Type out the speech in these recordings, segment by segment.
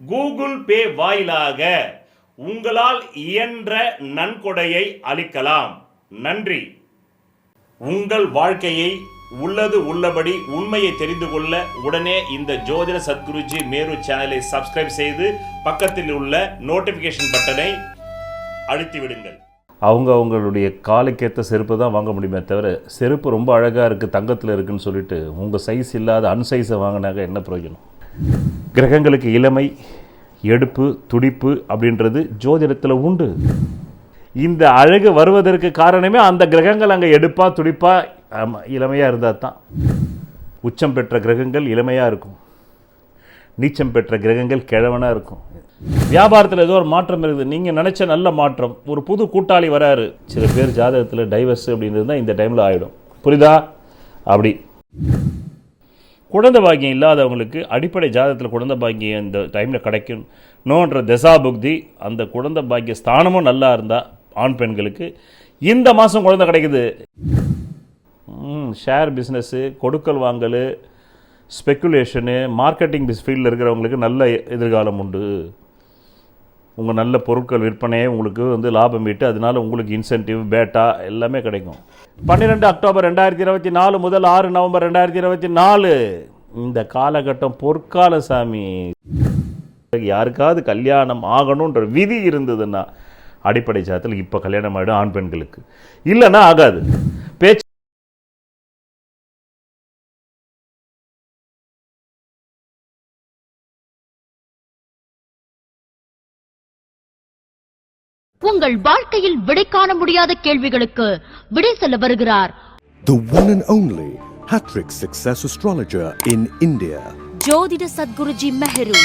Google Pay வாயிலாக உங்களால் இயன்ற நன்கொடையை அளிக்கலாம். நன்றி. உங்கள் வாழ்க்கையை உள்ளது உள்ளபடி உண்மையை தெரிந்து கொள்ள உடனே இந்த ஜோதிட சத்குருஜி மேரு சேனலை சப்ஸ்கிரைப் செய்து பக்கத்தில் உள்ள நோட்டிபிகேஷன் பட்டனை அழுத்தி விடுங்கள் அவங்க அவங்களுடைய காலுக்கேற்ற செருப்பு தான் வாங்க முடியுமே தவிர செருப்பு ரொம்ப அழகாக இருக்குது தங்கத்தில் இருக்குதுன்னு சொல்லிட்டு உங்கள் சைஸ் இல்லாத அன்சைஸை வாங்கினாக்க என்ன பிரயோஜனம்? கிரகங்களுக்கு இளமை எடுப்பு துடிப்பு அப்படின்றது ஜோதிடத்தில் உண்டு. இந்த அழகு வருவதற்கு காரணமே அந்த கிரகங்கள் அங்கே எடுப்பாக துடிப்பாக ஆமாம் இளமையாக இருந்தால் தான். உச்சம் பெற்ற கிரகங்கள் இளமையாக இருக்கும். நீச்சம் பெற்ற கிரகங்கள் கிழவனாக இருக்கும். வியாபாரத்தில் ஏதோ ஒரு மாற்றம் இருக்குது. நீங்கள் நினச்ச நல்ல மாற்றம். ஒரு புது கூட்டாளி வராரு. சில பேர் ஜாதகத்தில் டைவர்ஸ் அப்படின்றது தான் இந்த டைமில் ஆகிடும் புரியுதா? அப்படி. குழந்தை பாக்கியம் இல்லாதவங்களுக்கு அடிப்படை ஜாதகத்தில் குழந்தை பாக்கியம் இந்த டைமில் கிடைக்கும் நோன்ற திசா புக்தி அந்த குழந்தை பாக்கிய ஸ்தானமும் நல்லா இருந்தால் ஆண் பெண்களுக்கு இந்த மாதம் குழந்தை கிடைக்குது. ஷேர் பிஸ்னஸ்ஸு கொடுக்கல் வாங்கல் ஸ்பெக்குலேஷனு மார்க்கெட்டிங் பிஸ் ஃபீல்டில் இருக்கிறவங்களுக்கு நல்ல எதிர்காலம் உண்டு. உங்கள் நல்ல பொருட்கள் விற்பனையே உங்களுக்கு வந்து லாபம் ஈட்டு அதனால உங்களுக்கு இன்சென்டிவ் பேட்டா எல்லாமே கிடைக்கும். பன்னிரெண்டு அக்டோபர் ரெண்டாயிரத்தி இருபத்தி நாலு முதல் ஆறு நவம்பர் ரெண்டாயிரத்தி இருபத்தி நாலு. இந்த காலகட்டம் பொற்கால சாமி. யாருக்காவது கல்யாணம் ஆகணுன்ற விதி இருந்ததுன்னா அடிப்படை சாத்தில் இப்போ கல்யாணம் ஆகிடும் ஆண் பெண்களுக்கு. இல்லைன்னா ஆகாது. பேச்சு உங்கள் வாழ்க்கையில் விடை காண முடியாத கேள்விகளுக்கு விடை சொல்ல வருகிறார். The one and only Hattrick Success Astrologer in India. ஜோதிட சத்குருஜி மெஹரு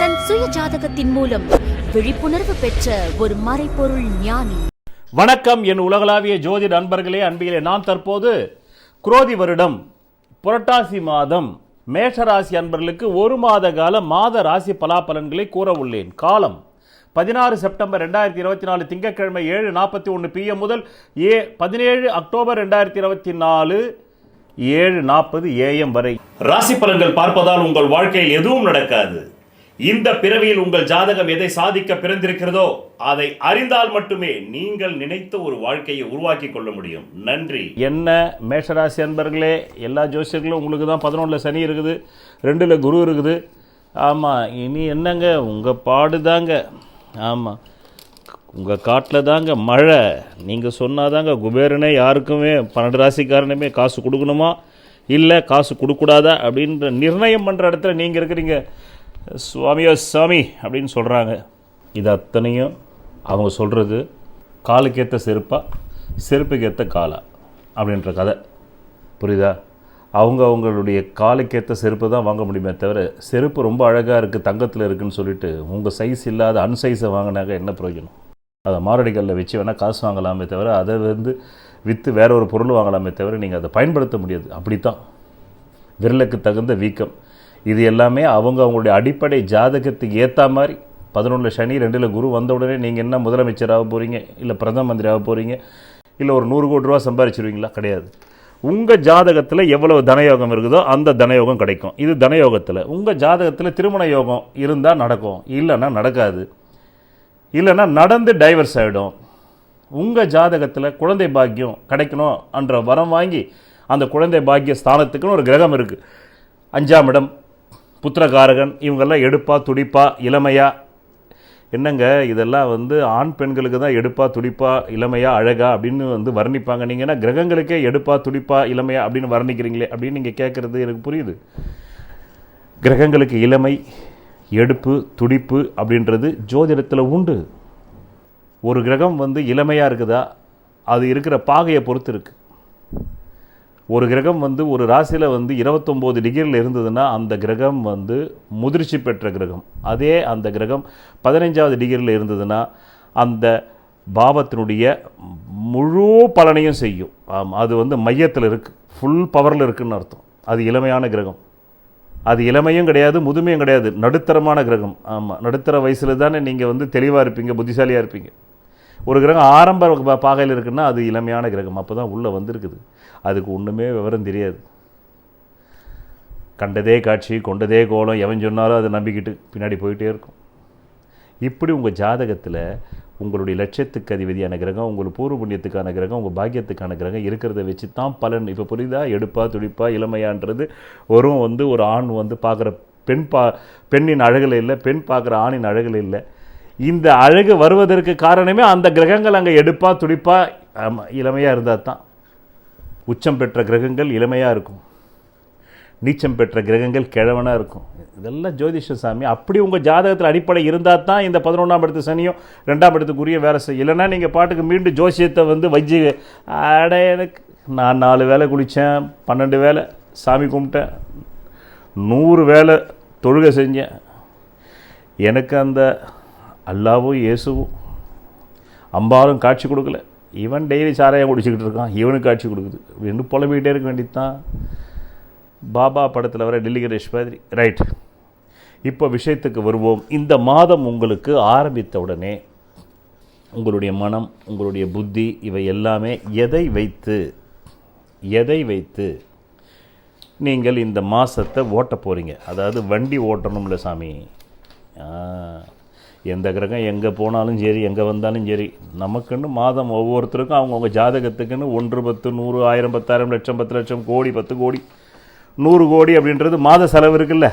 தன் சுய ஜாதகத்தின் மூலம் விழிப்புணர்வு பெற்ற ஒரு மறைபொருள் ஞானி. வணக்கம் என் உலகளாவிய ஜோதிட அன்பர்களே அன்பிகளே நான் தற்போது குரோதி வருடம் புரட்டாசி மாதம் மேஷராசி அன்பர்களுக்கு ஒரு மாத கால மாத ராசி பலாபலன்களை கூற உள்ளேன். காலம் பதினாறு செப்டம்பர் ரெண்டாயிரத்தி இருபத்தி நாலு திங்கட்கிழமை ஏழு நாற்பத்தி ஒன்று பிஎம் முதல் ஏ பதினேழு அக்டோபர் ரெண்டாயிரத்தி இருபத்தி நாலு ஏழு நாற்பது ஏஎம் வரை. ராசி பலன்கள் பார்ப்பதால் உங்கள் வாழ்க்கையில் எதுவும் நடக்காது. இந்த பிறவியில் உங்கள் ஜாதகம் எதை சாதிக்க பிறந்திருக்கிறதோ அதை அறிந்தால் மட்டுமே நீங்கள் நினைத்த ஒரு வாழ்க்கையை உருவாக்கி கொள்ள முடியும். நன்றி. என்ன மேஷராசி அன்பர்களே எல்லா ஜோசியர்களும் உங்களுக்கு தான் பதினொன்றில் சனி இருக்குது ரெண்டில் குரு இருக்குது. ஆமாம் இனி என்னங்க உங்கள் பாடு தாங்க ஆமாம் உங்கள் காட்டில் தாங்க மழை. நீங்கள் சொன்னாதாங்க குபேரனே யாருக்குமே பன்னெண்டு ராசிக்காரனுமே காசு கொடுக்கணுமா? இல்லை காசு கொடுக்கூடாதா அப்படின்ற நிர்ணயம் பண்ணுற இடத்துல நீங்கள் இருக்கிறீங்க. சுவாமியோ சாமி அப்படின்னு சொல்கிறாங்க இது அத்தனையும் அவங்க சொல்கிறது காலுக்கேற்ற செருப்பா செருப்புக்கேற்ற காலா அப்படின்ற கதை. புரியுதா? அவங்க அவங்களுடைய காலுக்கேற்ற செருப்பு தான் வாங்க முடியுமே தவிர செருப்பு ரொம்ப அழகாக இருக்குது தங்கத்தில் இருக்குதுன்னு சொல்லிட்டு உங்கள் சைஸ் இல்லாத அன்சைஸை வாங்கினாக்க என்ன பிரயோஜனம்? அதை மாரடிகளில் வச்சு வேணால் காசு வாங்கலாமே தவிர அதை வந்து விற்று வேற ஒரு பொருள் வாங்கலாமே தவிர நீங்கள் அதை பயன்படுத்த முடியாது. அப்படித்தான். விரலுக்கு தகுந்த வீக்கம். இது எல்லாமே அவங்க அவங்களுடைய அடிப்படை ஜாதகத்துக்கு ஏற்ற மாதிரி பதினொன்றில் சனி ரெண்டில் குரு வந்த உடனே நீங்கள் என்ன முதலமைச்சராக போகிறீங்க இல்லை பிரதம மந்திரியாக போகிறீங்க இல்லை ஒரு நூறு கோடி ரூபா சம்பாரிச்சிருவீங்களா? கிடையாது. உங்கள் ஜாதகத்தில் எவ்வளவு தனயோகம் இருக்குதோ அந்த தனயோகம் கிடைக்கும். இது தனயோகத்தில். உங்கள் ஜாதகத்தில் திருமண யோகம் இருந்தால் நடக்கும். இல்லைன்னா நடக்காது. இல்லைன்னா நடந்து டைவர்ஸ் ஆகிடும் உங்கள் ஜாதகத்தில் குழந்தை பாக்கியம் கிடைக்கணும் என்ற வரம் வாங்கி அந்த குழந்தை பாக்கிய ஸ்தானத்துக்குன்னு ஒரு கிரகம் இருக்குது அஞ்சாம் இடம் புத்திரகாரகன். இவங்கெல்லாம் எடுப்பா துடிப்பா இளமையாக என்னங்க இதெல்லாம் வந்து ஆண் பெண்களுக்கு தான் எடுப்பா துடிப்பா இளமையா அழகா அப்படின்னு வந்து வர்ணிப்பாங்க. நீங்கள் என்ன கிரகங்களுக்கே எடுப்பா துடிப்பா இளமையா அப்படின்னு வர்ணிக்கிறீங்களே அப்படின்னு நீங்கள் கேட்குறது எனக்கு புரியுது. கிரகங்களுக்கு இளமை எடுப்பு துடிப்பு அப்படின்றது ஜோதிடத்தில் உண்டு. ஒரு கிரகம் வந்து இளமையாக இருக்குதா? அது இருக்கிற பாகையை பொறுத்து இருக்குது ஒரு கிரகம் வந்து ஒரு ராசியில் வந்து இருபத்தொம்போது டிகிரியில் இருந்ததுன்னா அந்த கிரகம் வந்து முதிர்ச்சி பெற்ற கிரகம். அதே அந்த கிரகம் பதினைஞ்சாவது டிகிரியில் இருந்ததுன்னா அந்த பாவத்தினுடைய முழு பலனையும் செய்யும். அது வந்து மையத்தில் இருக்குது ஃபுல் பவரில் இருக்குதுன்னு அர்த்தம். அது இளமையான கிரகம். அது இளமையும் கிடையாது முதுமையும் கிடையாது. நடுத்தரமான கிரகம். ஆமாம் நடுத்தர வயசில் தானே நீங்கள் வந்து தெளிவாக இருப்பீங்க புத்திசாலியாக இருப்பீங்க. ஒரு கிரகம் ஆரம்ப பாகையில் இருக்குன்னா அது இளமையான கிரகம். அப்போ தான் உள்ளே வந்திருக்குது. அதுக்கு ஒன்றுமே விவரம் தெரியாது. கண்டதே காட்சி கொண்டதே கோலம் எவன் சொன்னாலும் அதை நம்பிக்கிட்டு பின்னாடி போயிட்டே இருக்கும். இப்படி உங்கள் ஜாதகத்தில் உங்களுடைய லட்சியத்துக்கு அதிபதியான கிரகம் உங்கள் பூர்வ புண்ணியத்துக்கான கிரகம் உங்கள் பாக்கியத்துக்கான கிரகம் இருக்கிறத வச்சு தான் பலன். இப்போ புரியுதா? எடுப்பா துடிப்பா இளமையான்றது. வரும் வந்து ஒரு ஆண் வந்து பார்க்குற பெண் பா பெண்ணின் அழகில் இல்லை பெண் பார்க்குற ஆணின் அழகில் இல்லை. இந்த அழகு வருவதற்கு காரணமே அந்த கிரகங்கள் அங்கே எடுப்பா துடிப்பா ஆமாம் இளமையாக இருந்தால் தான் உச்சம் பெற்ற கிரகங்கள் இளமையாக இருக்கும். நீச்சம் பெற்ற கிரகங்கள் கிழவனாக இருக்கும். இதெல்லாம் ஜோதிஷ சாமி. அப்படி உங்கள் ஜாதகத்தில் அடிப்படை இருந்தால் தான் இந்த பதினொன்றாம் இடத்து சனியும் ரெண்டாம் இடத்துக்குரிய வேலை செய்யும் இல்லைன்னா நீங்கள் பாட்டுக்கு மீண்டும் ஜோசியத்தை வந்து வஜ்ஜி அட எனக்கு நான் நாலு வேலை குளித்தேன் பன்னெண்டு வேலை சாமி கும்பிட்டேன் நூறு வேலை தொழுகை செஞ்சேன். எனக்கு அந்த அல்லாவும் இயேசுவும் அம்பாலும் காட்சி கொடுக்கல. இவன் டெய்லி சாராயம் குடிச்சிக்கிட்டு இருக்கான் இவனுக்கு காட்சி கொடுக்குது. இன்னும் புலம்பிக்கிட்டே இருக்க வேண்டியது தான் பாபா படத்தில் வர டெல்லி கணேஷ் மாதிரி ரைட் இப்போ விஷயத்துக்கு வருவோம். இந்த மாதம் உங்களுக்கு ஆரம்பித்த உடனே உங்களுடைய மனம் உங்களுடைய புத்தி இவை எல்லாமே எதை வைத்து எதை வைத்து நீங்கள் இந்த மாதத்தை ஓட்ட போகிறீங்க அதாவது வண்டி ஓட்டணும்ல சாமி. எந்த கிரகம் எங்கே போனாலும் சரி எங்கே வந்தாலும் சரி நமக்குன்னு மாதம் ஒவ்வொருத்தருக்கும் அவங்கவுங்க ஜாதகத்துக்குன்னு ஒன்று பத்து நூறு ஆயிரம் பத்தாயிரம் லட்சம் பத்து லட்சம் கோடி பத்து கோடி நூறு கோடி அப்படின்றது மாத செலவு இருக்குல்ல.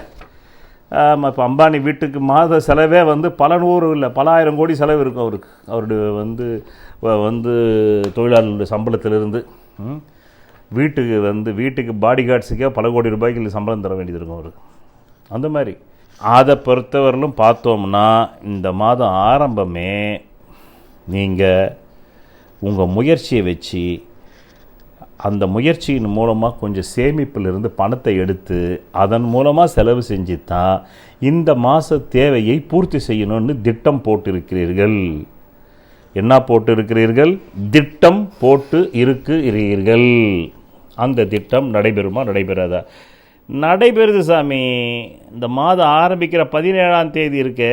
ஆமாம் இப்போ அம்பானி வீட்டுக்கு மாத செலவே வந்து பல நூறு இல்லை பல ஆயிரம் கோடி செலவு இருக்கும் அவருக்கு. அவருடைய வந்து வந்து தொழிலாளர்களுடைய சம்பளத்திலிருந்து வீட்டுக்கு வந்து வீட்டுக்கு பாடி கார்ட்ஸுக்கே பல கோடி ரூபாய்க்கு சம்பளம் தர வேண்டியது இருக்கும் அவருக்கு. அந்த மாதிரி. அதை பொறுத்தவரையிலும் பார்த்தோம்னா இந்த மாதம் ஆரம்பமே நீங்கள் உங்கள் முயற்சியை வச்சு அந்த முயற்சியின் மூலமாக கொஞ்சம் சேமிப்பிலிருந்து பணத்தை எடுத்து அதன் மூலமாக செலவு செஞ்சு தான் இந்த மாத தேவையை பூர்த்தி செய்யணும்னு திட்டம் போட்டிருக்கிறீர்கள். என்ன போட்டு இருக்கிறீர்கள் திட்டம் போட்டு இருக்கிறீர்கள். அந்த திட்டம் நடைபெறுமா? நடைபெறாதா? நடைபெறுது சாமி. இந்த மாதம் ஆரம்பிக்கிற பதினேழாம் தேதி இருக்கு.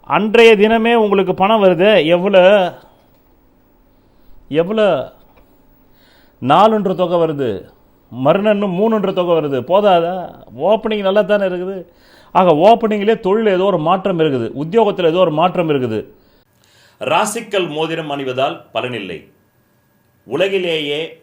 அன்றைய தினமே உங்களுக்கு பணம் வருது. எவ்வளோ? எவ்வளோ? நாலுன்ற தொகை வருது. மறுநன்னு மூணுன்ற தொகை வருது. போதாதா? ஓப்பனிங் நல்லா தானே இருக்குது. ஆக ஓப்பனிங்லேயே தொழில் ஏதோ ஒரு மாற்றம் இருக்குது. உத்தியோகத்தில் ஏதோ ஒரு மாற்றம் இருக்குது. ராசிக்கல் மோதிரம் அணிவதால் பலனில்லை உலகிலேயே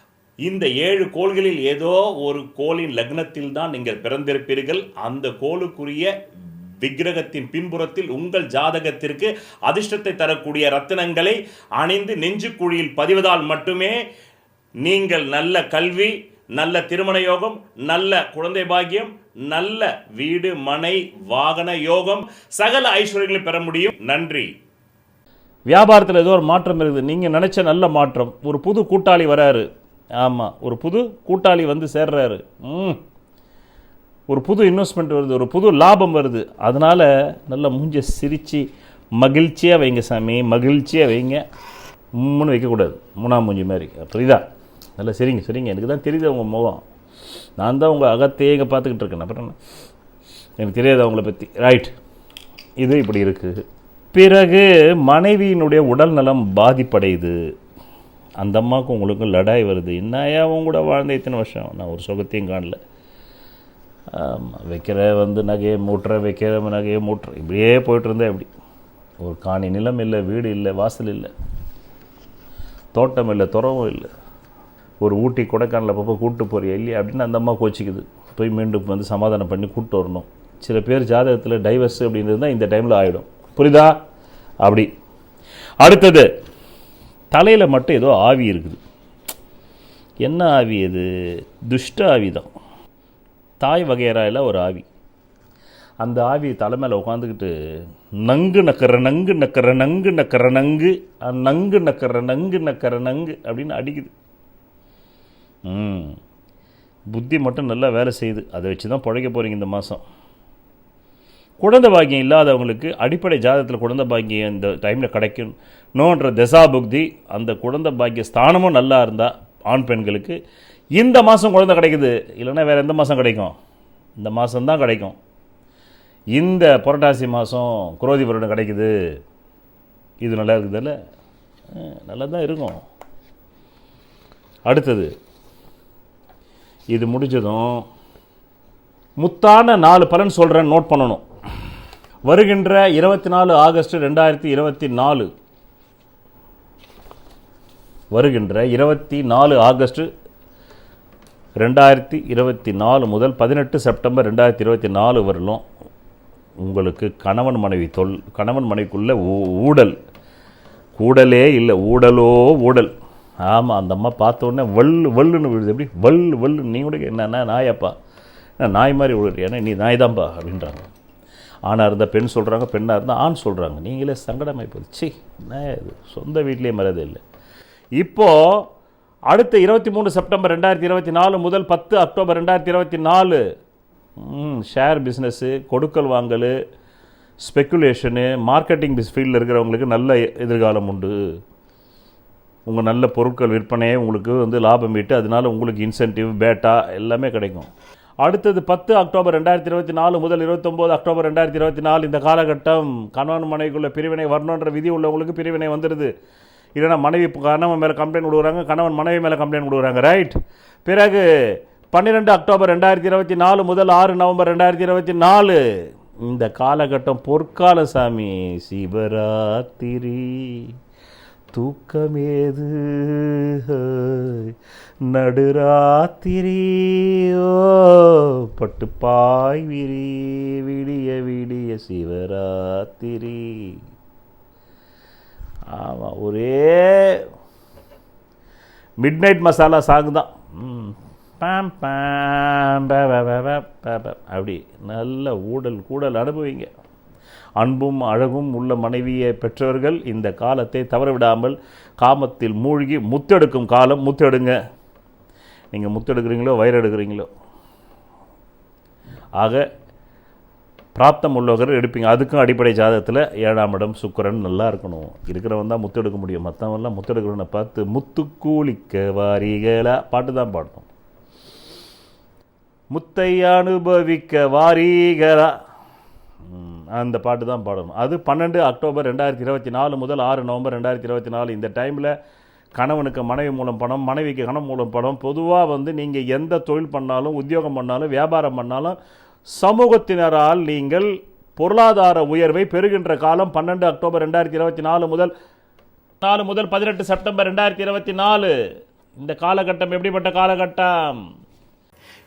இந்த ஏழு கோள்களில் ஏதோ ஒரு கோளின் லக்னத்தில் தான் நீங்கள் பிறந்திருப்பீர்கள். அந்த கோளுக்குரிய விக்கிரகத்தின் பின்புறத்தில் உங்கள் ஜாதகத்திற்கு அதிர்ஷ்டத்தை தரக்கூடிய ரத்தினங்களை அணிந்து நெஞ்சுக்குழியில் பதிவதால் மட்டுமே நீங்கள் நல்ல கல்வி நல்ல திருமண யோகம் நல்ல குழந்தை பாக்கியம் நல்ல வீடு மனை வாகன யோகம் சகல ஐஸ்வர்யங்களை பெற முடியும். நன்றி. வியாபாரத்தில் ஏதோ ஒரு மாற்றம் இருக்குது. நீங்கள் நினச்ச நல்ல மாற்றம். ஒரு புது கூட்டாளி வராரு. ஆமாம் ஒரு புது கூட்டாளி வந்து சேர்றாரு. ம். ஒரு புது இன்வெஸ்ட்மெண்ட் வருது. ஒரு புது லாபம் வருது. அதனால் நல்ல மூஞ்ச சிரித்து மகிழ்ச்சியாக வைங்க சாமி மகிழ்ச்சியாக வைங்க. மூணு வைக்கக்கூடாது. மூணாம் மூஞ்சி மாதிரி. புரியுதா? நல்லா சரிங்க சரிங்க. எனக்கு தான் தெரியுது உங்கள் முகம். நான் தான் உங்கள் அகத்தையே இங்கே பார்த்துக்கிட்டு இருக்கேன். அப்புறம் எனக்கு தெரியாது அவங்கள பற்றி ரைட் இது இப்படி இருக்குது பிறகு மனைவியினுடைய உடல் நலம் பாதிப்படையுது. அந்த அம்மாவுக்கும் உங்களுக்கும் லடாய் வருது. என்னையா அவங்க கூட வாழ்ந்த இத்தனை வருஷம்? நான் ஒரு சுகத்தையும் காணல. ஆமாம் வைக்கிற வந்து நகையை மூட்டுற வைக்கிற நகையை மூட்டுற. இப்படியே போயிட்டு இருந்தா எப்படி? ஒரு காணி நிலம் இல்லை வீடு இல்லை வாசல் இல்லை. தோட்டம் இல்லை துறவும் இல்லை. ஒரு ஊட்டி கொடைக்கானல் அப்பப்போ கூப்பிட்டு போகிறியா இல்லையா அப்படின்னு அந்த அம்மா கோச்சிக்குது. போய் மீண்டும் வந்து சமாதானம் பண்ணி கூப்பிட்டு வரணும். சில பேர் ஜாதகத்தில் டைவர்ஸ் அப்படின்றது தான் இந்த டைமில் ஆகிடும் புரியுதா? அப்படி. அடுத்தது தலையில் மட்டும் ஏதோ ஆவி இருக்குது. என்ன ஆவி அது? துஷ்ட ஆவி தான் தாய் வகையராயில் ஒரு ஆவி. அந்த ஆவி தலை மேலே உட்காந்துக்கிட்டு நங்கு நக்கற நங்கு நக்கற நங்கு நக்கற நங்கு நங்கு நக்கற நங்கு நக்கற நங்கு அப்படின்னு அடிக்குது. புத்தி மட்டும் நல்லா வேலை செய்யுது. அதை வச்சு தான் பிழைக்க போகிறீங்க இந்த மாதம் குழந்தை பாக்கியம் இல்லாதவங்களுக்கு அடிப்படை ஜாதகத்தில் குழந்தை பாக்கியம் இந்த டைமில் கிடைக்கும் நோன்ற தசா புக்தி அந்த குழந்தை பாக்கிய ஸ்தானமும் நல்லா இருந்தால் ஆண் பெண்களுக்கு இந்த மாதம் குழந்தை கிடைக்குது. இல்லைன்னா வேறு எந்த மாதம் கிடைக்கும்? இந்த மாதம்தான் கிடைக்கும். இந்த புரட்டாசி மாதம் குரோதி வருடம் கிடைக்குது. இது நல்லா இருக்குதுல்ல? நல்லா தான் இருக்கும். அடுத்தது இது முடிஞ்சதும் முத்தான நாலு பலன் சொல்கிறேன் நோட் பண்ணணும். வருகின்ற இருபத்தி நாலு ஆகஸ்ட் ரெண்டாயிரத்தி இருபத்தி நாலு. வருகின்ற இருபத்தி நாலு ஆகஸ்ட் ரெண்டாயிரத்தி இருபத்தி நாலு முதல் பதினெட்டு செப்டம்பர் ரெண்டாயிரத்தி இருபத்தி நாலு வரலும் உங்களுக்கு கணவன் மனைவி தொல் கணவன் மனைவிக்குள்ள ஊ- ஊடல். கூடலே இல்லை ஊடலோ ஊடல். ஆமாம் அந்த அம்மா பார்த்த உடனே வல்லுன்னு விழுது. எப்படி? வல் வல் நீ கூட என்னன்னா நாயப்பா? என்ன நாய் மாதிரி விழுறியானே நீ நாய் தான்ப்பா அப்படின்றாங்க. ஆணாக இருந்தால் பெண் சொல்கிறாங்க பெண்ணாக இருந்தால் ஆண் சொல்கிறாங்க நீங்களே சங்கடமாகி போகுது சி இது? சொந்த வீட்லேயே மரியாதை இல்லை. இப்போது அடுத்த இருபத்தி மூணு செப்டம்பர் ரெண்டாயிரத்தி இருபத்தி நாலு முதல் பத்து அக்டோபர் ரெண்டாயிரத்தி இருபத்தி நாலு. ஷேர் பிஸ்னஸ்ஸு கொடுக்கல் வாங்கல் ஸ்பெக்குலேஷனு மார்க்கெட்டிங் பிஸ் ஃபீல்டில் இருக்கிறவங்களுக்கு நல்ல எதிர்காலம் உண்டு. உங்கள் நல்ல பொருட்கள் விற்பனையே உங்களுக்கு வந்து லாபம் ஈட்டு அதனால உங்களுக்கு இன்சென்டிவ் பேட்டா எல்லாமே கிடைக்கும். அடுத்தது பத்து அக்டோபர் ரெண்டாயிரத்தி இருபத்தி நாலு முதல் இருபத்தொம்போது அக்டோபர் ரெண்டாயிரத்தி இருபத்தி நாலு இந்த காலகட்டம். கணவன் மனைவிக்குள்ள பிரிவினை வரணுன்ற விதி உள்ளவங்களுக்கு பிரிவினை வந்துடுது இல்லைன்னா மனைவி கணவன் மேலே கம்ப்ளைண்ட் கொடுக்குறாங்க கணவன் மனைவி மேலே கம்ப்ளைண்ட் கொடுக்குறாங்க. ரைட் பிறகு பன்னிரெண்டு அக்டோபர் ரெண்டாயிரத்தி இருபத்தி நாலு முதல் ஆறு நவம்பர் ரெண்டாயிரத்தி இருபத்தி நாலு. இந்த காலகட்டம் பொற்கால சாமி சிவராத்திரி. தூக்கமேது? நடுராத்திரியோ பட்டுப்பாய் விரி விடிய விடிய சிவராத்திரி. ஆமாம் ஒரே மிட் நைட் மசாலா சாங் தான். ம். ப. அப்படி நல்ல ஊடல் கூடல் அனுபவிங்க. அன்பும் அழகும் உள்ள மனைவியை பெற்றவர்கள் இந்த காலத்தை தவறவிடாமல் காமத்தில் மூழ்கி முத்தெடுக்கும் காலம் முத்தெடுங்க. நீங்கள் முத்தெடுக்கிறீங்களோ வயிறு எடுக்கிறீங்களோ ஆக பிராப்தம் உள்ளவர்கள் எடுப்பீங்க. அதுக்கும் அடிப்படை ஜாதகத்தில் ஏழாம் இடம் சுக்கரன் நல்லா இருக்கணும். இருக்கிறவன் தான் முத்தெடுக்க முடியும். மற்றவன்லாம் முத்தெடுக்கிறவனை பார்த்து முத்து கூலிக்க வாரிகளா? பாட்டு தான் பாடணும். முத்தை அனுபவிக்க வாரிகளா? அந்த பாட்டு தான் பாடணும். அது பன்னெண்டு அக்டோபர் ரெண்டாயிரத்தி இருபத்தி நாலு முதல் ஆறு நவம்பர் ரெண்டாயிரத்தி இருபத்தி நாலு. இந்த டைமில் கணவனுக்கு மனைவி மூலம் பணம் மனைவிக்கு கணவன் மூலம் பணம் பொதுவாக வந்து நீங்கள் எந்த தொழில் பண்ணாலும் உத்தியோகம் பண்ணாலும் வியாபாரம் பண்ணாலும் சமூகத்தினரால் நீங்கள் பொருளாதார உயர்வை பெறுகின்ற காலம் பன்னெண்டு அக்டோபர் ரெண்டாயிரத்தி இருபத்தி நாலு முதல் நாலு முதல் பதினெட்டு செப்டம்பர் ரெண்டாயிரத்தி இருபத்தி நாலு. இந்த காலகட்டம் எப்படிப்பட்ட காலகட்டம்?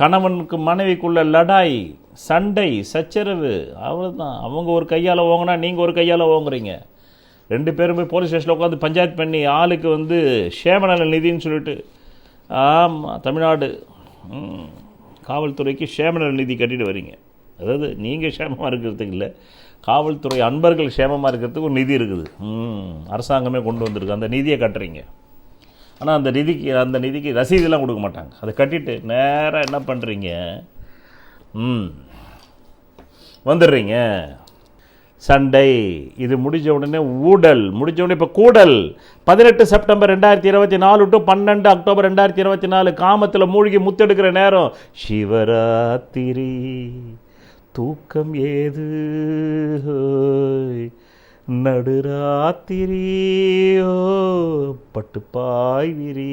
கணவனுக்கு மனைவிக்குள்ள லடாய் சண்டை சச்சரவு அவ்வளோதான் அவங்க ஒரு கையால் ஓங்கினா நீங்கள் ஒரு கையால் ஓங்குறீங்க ரெண்டு பேரும் போய் போலீஸ் ஸ்டேஷனில் உட்காந்து பஞ்சாயத்து பண்ணி ஆளுக்கு வந்து சேமநல நிதின்னு சொல்லிட்டு ஆமாம் தமிழ்நாடு காவல்துறைக்கு சேமநல நிதி கட்டிட்டு வரீங்க. அதாவது நீங்கள் சேமமாக இருக்கிறதுக்கு இல்லை காவல்துறை அன்பர்கள் சேமமாக இருக்கிறதுக்கு ஒரு நிதி இருக்குது. ம், அரசாங்கமே கொண்டு வந்திருக்கு. அந்த நிதியை கட்டுறீங்க. ஆனால் அந்த நிதிக்கு அந்த நிதிக்கு ரசீதெல்லாம் கொடுக்க மாட்டாங்க. அதை கட்டிட்டு நேராக என்ன பண்ணுறீங்க ம். வந்துடுறீங்க. சண்டை. இது முடிஞ்ச உடனே ஊடல். முடிஞ்ச உடனே இப்போ கூடல். பதினெட்டு செப்டம்பர் ரெண்டாயிரத்தி இருபத்தி நாலு டு பன்னெண்டு அக்டோபர் ரெண்டாயிரத்தி இருபத்தி நாலு காமத்தில் மூழ்கி முத்தெடுக்கிற நேரம். சிவராத்திரி. தூக்கம் ஏது? நடுராத்திரியோ பட்டுப்பாய் விரி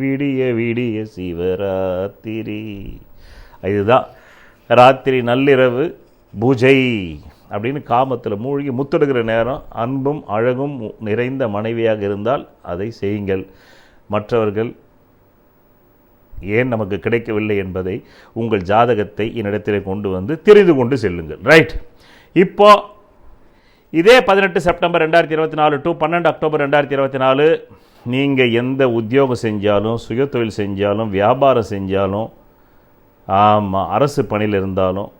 விடிய விடிய சிவராத்திரி. இதுதான் ராத்திரி நள்ளிரவு பூஜை அப்படின்னு காமத்தில் மூழ்கி முத்தெடுக்கிற நேரம் அன்பும் அழகும் நிறைந்த மனைவியாக இருந்தால் அதை செய்யுங்கள். மற்றவர்கள் ஏன் நமக்கு கிடைக்கவில்லை என்பதை உங்கள் ஜாதகத்தை என்னிடத்தில் கொண்டு வந்து தெரிந்து கொண்டு செல்லுங்கள். ரைட் இப்போ இதே பதினெட்டு செப்டம்பர் ரெண்டாயிரத்தி இருபத்தி நாலு டு பன்னெண்டு அக்டோபர் ரெண்டாயிரத்தி இருபத்தி நாலு நீங்கள் எந்த உத்தியோகம் செஞ்சாலும் சுயதொழில் செஞ்சாலும் வியாபாரம் செஞ்சாலும் ஆமாம் அரசு பணியில் இருந்தாலும்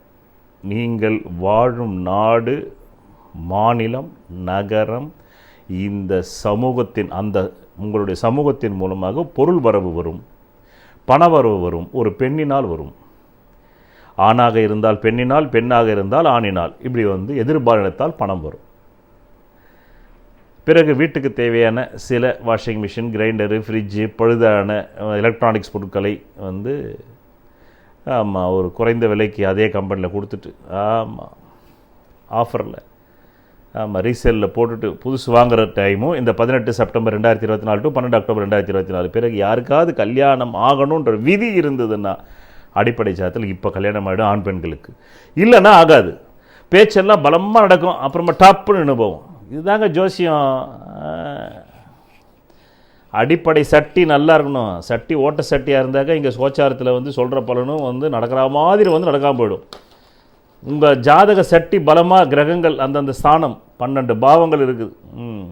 நீங்கள் வாழும் நாடு மாநிலம் நகரம் இந்த சமூகத்தின் அந்த உங்களுடைய சமூகத்தின் மூலமாக பொருள் வரவு வரும் பணவரவு வரும் ஒரு பெண்ணினால் வரும். ஆணாக இருந்தால் பெண்ணினால் பெண்ணாக இருந்தால் ஆணினால். இப்படி வந்து எதிர்பாலினத்தால் பணம் வரும். பிறகு வீட்டுக்கு தேவையான சில வாஷிங் மிஷின் கிரைண்டரு ஃப்ரிட்ஜு பழுதான எலக்ட்ரானிக்ஸ் பொருட்களை வந்து ஆமாம் ஒரு குறைந்த விலைக்கு அதே கம்பெனியில் கொடுத்துட்டு ஆமாம் ஆஃபரில் ஆமாம் ரீசேலில் போட்டுட்டு புதுசு வாங்குற டைமும் இந்த பதினெட்டு செப்டம்பர் ரெண்டாயிரத்தி இருபத்தி நாலு டு பன்னெண்டு அக்டோபர் ரெண்டாயிரத்தி இருபத்தி நாலு. பிறகு யாருக்காவது கல்யாணம் ஆகணுன்ற விதி இருந்ததுன்னா அடிப்படை சாத்தில் இப்போ கல்யாணம் ஆகிடும் ஆண் பெண்களுக்கு. இல்லைன்னா ஆகாது. பேச்செல்லாம் பலமாக நடக்கும். அப்புறமா டப்புன்னு அனுபவம் இதுதாங்க ஜோசியம். அடிப்படை சட்டி நல்லா இருக்கணும். சட்டி ஓட்ட சட்டியாக இருந்தாக்க இங்கே சோச்சாரத்தில் வந்து சொல்கிற பலனும் வந்து நடக்கிற மாதிரி வந்து நடக்காமல் போயிடும். உங்கள் ஜாதக சட்டி பலமாக கிரகங்கள் அந்தந்த ஸ்தானம் பன்னெண்டு பாவங்கள் இருக்குது. ம்.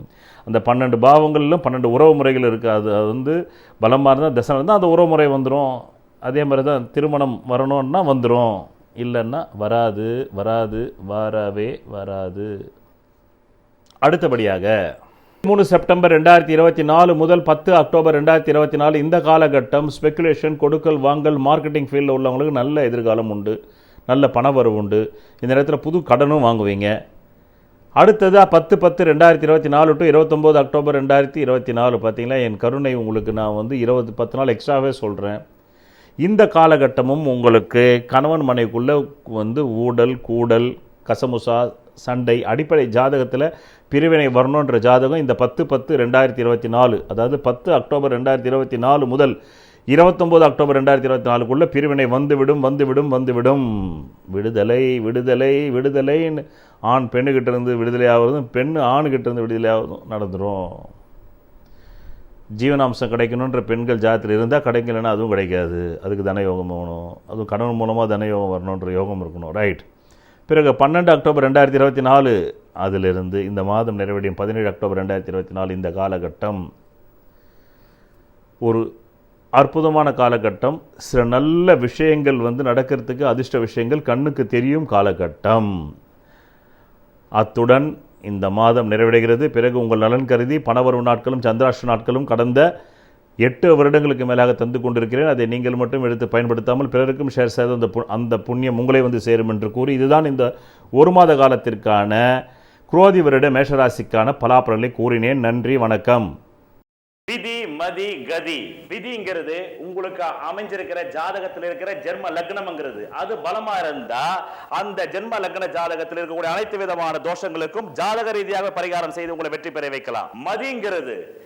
அந்த பன்னெண்டு பாவங்களிலும் பன்னெண்டு உறவு முறைகள் இருக்குது அது அது வந்து பலமாக இருந்தால் தசை இருந்தால் அந்த உறவு முறை வந்துடும் அதே மாதிரி தான் திருமணம் வரணும்னா வந்துடும் இல்லைன்னா வராது வராது வரவே வராது. அடுத்தபடியாக மூணு செப்டம்பர் ரெண்டாயிரத்தி இருபத்தி நாலு முதல் பத்து அக்டோபர் ரெண்டாயிரத்தி இருபத்தி நாலு இந்த காலகட்டம் ஸ்பெகுலேஷன் கொடுக்கல் வாங்கல் மார்க்கெட்டிங் ஃபீல்டில் உள்ளவங்களுக்கு நல்ல எதிர்காலம் உண்டு. நல்ல பணவரவு உண்டு. இந்த நேரத்தில் புது கடனும் வாங்குவீங்க. அடுத்தது பத்து பத்து ரெண்டாயிரத்தி இருபத்தி நாலு டு இருபத்தொம்போது அக்டோபர் ரெண்டாயிரத்தி இருபத்தி நாலு. பார்த்தீங்களா என் கருணை உங்களுக்கு நான் வந்து இருபது பத்து நாள் எக்ஸ்ட்ராவே சொல்கிறேன் இந்த காலகட்டமும் உங்களுக்கு கணவன் மனைவிக்குள்ளே வந்து ஊடல் கூடல் கசமுசா சண்டை அடிப்படை ஜாதகத்தில் பிரிவினை வரணுன்ற ஜாதகம் இந்த பத்து பத்து ரெண்டாயிரத்தி இருபத்தி நாலு. அதாவது பத்து அக்டோபர் ரெண்டாயிரத்தி இருபத்தி நாலு முதல் இருபத்தொம்போது அக்டோபர் ரெண்டாயிரத்தி இருபத்தி நாலுக்குள்ளே பிரிவினை வந்துவிடும் வந்துவிடும் வந்துவிடும். விடுதலை விடுதலை விடுதலைன்னு ஆண் பெண்ணுக்கிட்ட இருந்து விடுதலை ஆகிறதும் பெண் ஆணுக்கிட்ட இருந்து விடுதலை ஆகிறதும் நடந்துடும் ஜீவனாம்சம் கிடைக்கணுன்ற பெண்கள் ஜாதத்தில் இருந்தால் கிடைக்கலன்னா அதுவும் கிடைக்காது. அதுக்கு தன யோகம் போகணும். அதுவும் கணவன் மூலமாக தன யோகம் வரணுன்ற யோகம் இருக்கணும். ரைட் பிறகு பன்னெண்டு அக்டோபர் ரெண்டாயிரத்தி இருபத்தி நாலு அதிலிருந்து இந்த மாதம் நிறைவடையும் பதினேழு அக்டோபர் ரெண்டாயிரத்தி இருபத்தி நாலு இந்த காலகட்டம். ஒரு அற்புதமான காலகட்டம். சில நல்ல விஷயங்கள் வந்து நடக்கிறதுக்கு அதிர்ஷ்ட விஷயங்கள் கண்ணுக்கு தெரியும் காலகட்டம். அத்துடன் இந்த மாதம் நிறைவடைகிறது. பிறகு உங்கள் நலன் கருதி பணவரவு நாட்களும் சந்திராஷ்ட நாட்களும் கடந்த எட்டு வருடங்களுக்கு மேலாக தந்து கொண்டிருக்கிறேன். அதை நீங்கள் மட்டும் எடுத்து பயன்படுத்தாமல் பிறருக்கும் ஷேர் செய்த அந்த பு- அந்த புண்ணியம் உங்களை வந்து சேரும் என்று கூறி இதுதான் இந்த ஒரு மாத காலத்திற்கான குரோதி வருட மேஷராசிக்கான பலாபலனை கூறினேன். நன்றி வணக்கம். விதி மதி கதி. விதிங்கிறது உங்களுக்கு அமைஞ்சிருக்கிற ஜாதகத்தில் இருக்கிற ஜென்ம லக்னம்ங்கிறது. அது பலமா இருந்தா அந்த ஜென்ம லக்ன ஜாதகத்தில் இருக்கக்கூடிய அனைத்து விதமான தோஷங்களுக்கும் ஜாதக ரீதியாக பரிகாரம் செய்து உங்களை வெற்றி பெற வைக்கலாம். மதிங்கிறது